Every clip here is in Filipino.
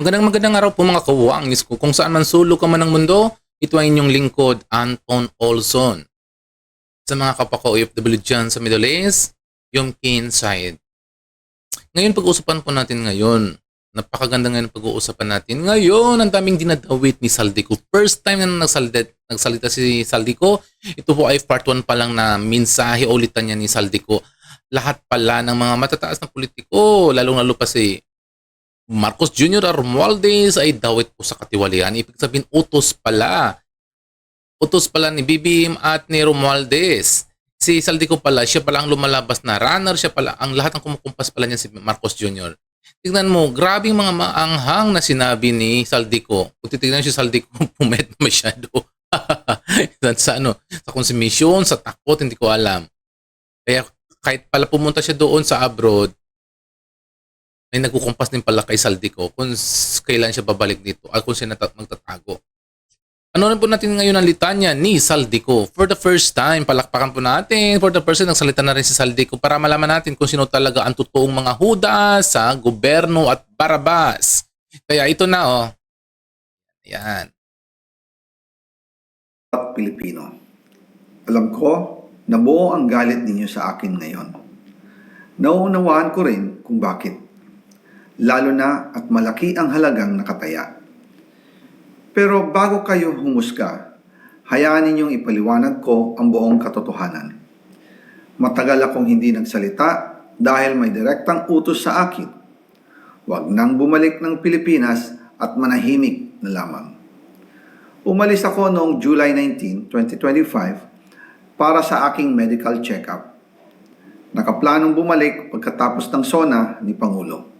Magandang magandang araw po mga kawangis ko. Kung saan man sulo ka man ng mundo, ito ay inyong lingkod, Anton Olson. Sa mga kapako OFW dyan sa Middle East, yung side. Ngayon pag-uusapan po natin ngayon. Napakaganda ngayon pag-uusapan natin. Ngayon, ang daming dinadawit ni Saldico. First time na nagsalita, nagsalita si Saldico, ito po ay part 1 pa lang na mensahe ulitan niya ni Saldico. Lahat pala ng mga matataas na politiko, lalong-lalo pa si Marcos Jr. Romualdez ay dawit po sa katiwalian. Ibig sabihin, utos pala. Utos pala ni BBM at ni Romualdez. Si Saldico pala, siya pala ang lumalabas na runner, siya pala, ang lahat ng kumukumpas pala niya si Marcos Jr. Tignan mo, grabing mga maanghang na sinabi ni Saldico. Kung titignan si Saldico, pumet masyado. sa ano, sa konsumisyon, sa takot, hindi ko alam. Kaya kahit pala pumunta siya doon sa abroad, may nagkukumpas din pala kay Saldico kung kailan siya babalik dito at kung siya magtatago. Ano rin po natin ngayon ang litanya ni Saldico. For the first time, palakpakan po natin. For the first time, nagsalita na rin si Saldico para malaman natin kung sino talaga ang totoong mga huda sa gobyerno at barabas. Kaya ito na oh. Yan. Pilipino. Alam ko na buo ang galit ninyo sa akin ngayon. Nauunawaan ko rin kung bakit. Lalo na at malaki ang halagang nakataya. Pero bago kayo humusga, hayaan ninyong ipaliwanag ko ang buong katotohanan. Matagal akong hindi nagsalita dahil may direktang utos sa akin. Huwag nang bumalik ng Pilipinas at manahimik na lamang. Umalis ako noong July 19, 2025 para sa aking medical check-up. Nakaplanong bumalik pagkatapos ng SONA ni Pangulo.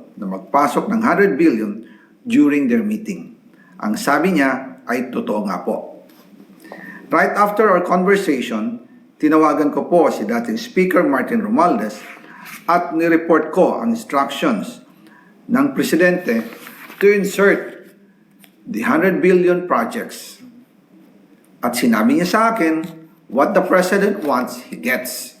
na magpasok ng 100 billion during their meeting. Ang sabi niya ay totoo nga po. Right after our conversation, tinawagan ko po si dating Speaker Martin Romualdez at nireport ko ang instructions ng Presidente to insert the 100 billion projects. At sinabi niya sa akin, what the President wants, he gets.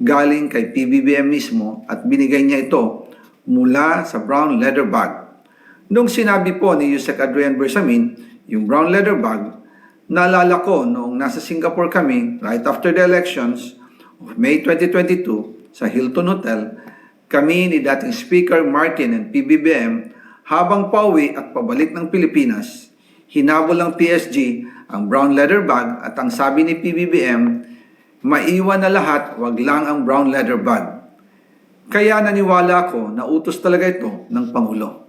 galing kay PBBM mismo at binigay niya ito mula sa brown leather bag. Nung sinabi po ni Yusek Adrian Bersamin, yung brown leather bag, naalala ko noong nasa Singapore kami right after the elections of May 2022 sa Hilton Hotel, kami ni dating Speaker Martin and PBBM habang pauwi at pabalik ng Pilipinas, hinabol ng PSG ang brown leather bag at ang sabi ni PBBM, maiwan na lahat, wag lang ang brown leather bag. Kaya naniwala ako na utos talaga ito ng Pangulo.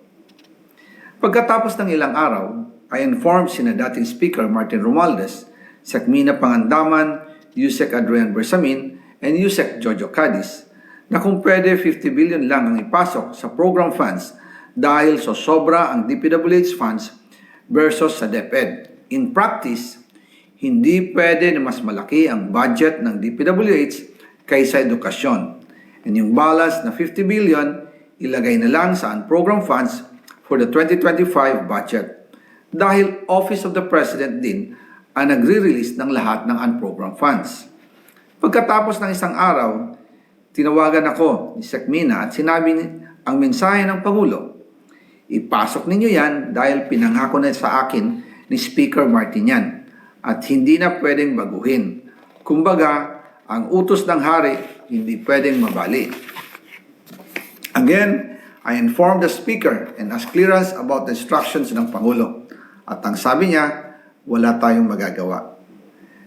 Pagkatapos ng ilang araw, I informed sina dating Speaker Martin Romualdez, Sekmina Pangandaman, Yusek Adrian Bersamin, and Yusek Jojo Cadiz na kung pwede 50 billion lang ang ipasok sa program funds dahil so sobra ang DPWH funds versus sa DepEd. In practice, hindi pwede na mas malaki ang budget ng DPWH kaysa edukasyon. And yung balance na 50 billion, ilagay na lang sa program funds for the 2025 budget. Dahil Office of the President din ang nagre-release ng lahat ng unprogrammed funds. Pagkatapos ng isang araw, tinawagan ako ni Sekmina at sinabi ni- ang mensahe ng Pangulo, ipasok ninyo yan dahil pinangako na sa akin ni Speaker Martinian at hindi na pwedeng baguhin. Kumbaga, ang utos ng hari hindi pwedeng mabali. Again, I informed the Speaker and asked clearance about the instructions ng Pangulo. At ang sabi niya, wala tayong magagawa.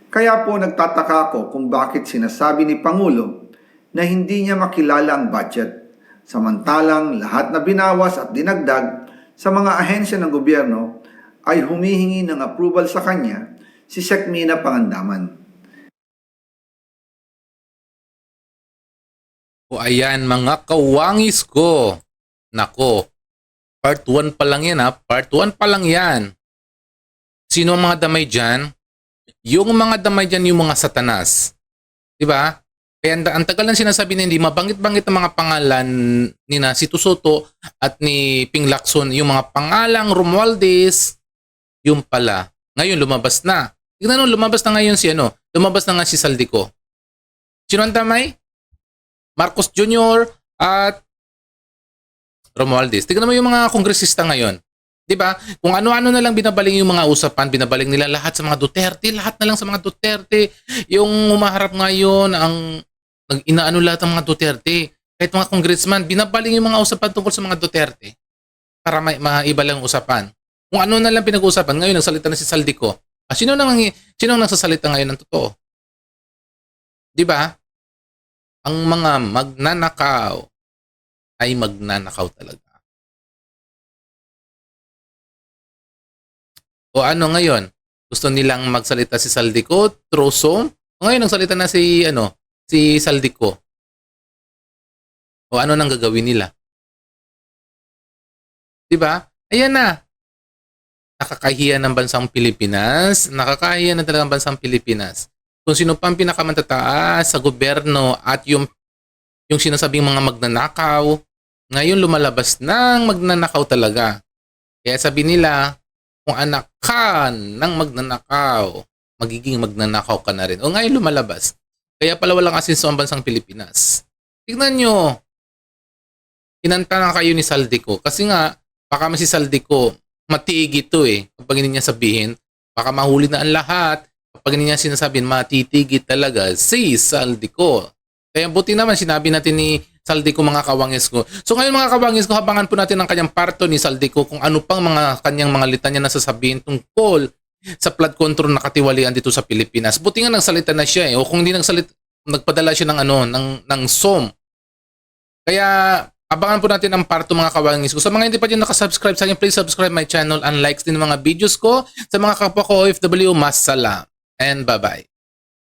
Kaya po nagtataka ako kung bakit sinasabi ni Pangulo na hindi niya makilala ang budget, samantalang lahat na binawas at dinagdag sa mga ahensya ng gobyerno ay humihingi ng approval sa kanya si Sekmina Pangandaman. O ayan mga kawangis ko. Nako. Part 1 pa lang yan ha. Part 1 pa lang yan. Sino ang mga damay dyan? Yung mga damay dyan yung mga satanas. Ba? Kaya ang, tagal ng sinasabi na hindi mabanggit-banggit ang mga pangalan ni na si Tusoto at ni Ping Lacson, yung mga pangalang Romualdez, yung pala. Ngayon lumabas na. Tignan mo, lumabas na ngayon si ano, lumabas na nga si Saldico. Sino ang damay? Marcos Jr. at Romualdez. Tignan mo yung mga kongresista ngayon. 'Di ba? Kung ano-ano na lang binabaling yung mga usapan, binabaling nila lahat sa mga Duterte, lahat na lang sa mga Duterte. Yung umaharap ngayon ang nag inaano lahat ng mga Duterte. Kahit mga congressman, binabaling yung mga usapan tungkol sa mga Duterte para may maiba lang usapan. Kung ano na lang pinag-uusapan, ngayon nagsalita na si Saldico. Ah, sino nang sino ang nagsasalita ngayon ng totoo? 'Di ba? Ang mga magnanakaw ay magnanakaw talaga. O ano ngayon? Gusto nilang magsalita si Saldico through Zoom? O ngayon nagsalita na si ano, si Saldico. O ano nang gagawin nila? 'Di ba? Ayan na. Nakakahiya ng bansang Pilipinas. Nakakahiya na talaga ng bansang Pilipinas. Kung sino pang pinakamantataas sa gobyerno at yung yung sinasabing mga magnanakaw, ngayon lumalabas ng magnanakaw talaga. Kaya sabi nila, kung anak ka ng magnanakaw, magiging magnanakaw ka na rin. O ngayon lumalabas. Kaya pala walang asinso ang bansang Pilipinas. Tignan nyo, kinanta na kayo ni Saldico. Kasi nga, baka si Saldico, matiig ito eh. Kapag hindi niya sabihin, baka mahuli na ang lahat. Kapag hindi niya sinasabihin, matitigit talaga si Saldico. Kaya buti naman sinabi natin ni Saldico mga kawangis ko. So ngayon mga kawangis ko, habangan po natin ang kanyang parto ni Saldico kung ano pang mga kanyang mga litanya na sasabihin tungkol sa flood control na katiwalian dito sa Pilipinas. Buti nga nagsalita na siya eh. O kung hindi nagsalita, nagpadala siya ng ano, ng, ng SOM. Kaya abangan po natin ang parto mga kawangis ko. Sa mga hindi pa dyan nakasubscribe sa akin, please subscribe my channel and likes din mga videos ko. Sa mga kapwa ko OFW, mas salam. And bye-bye.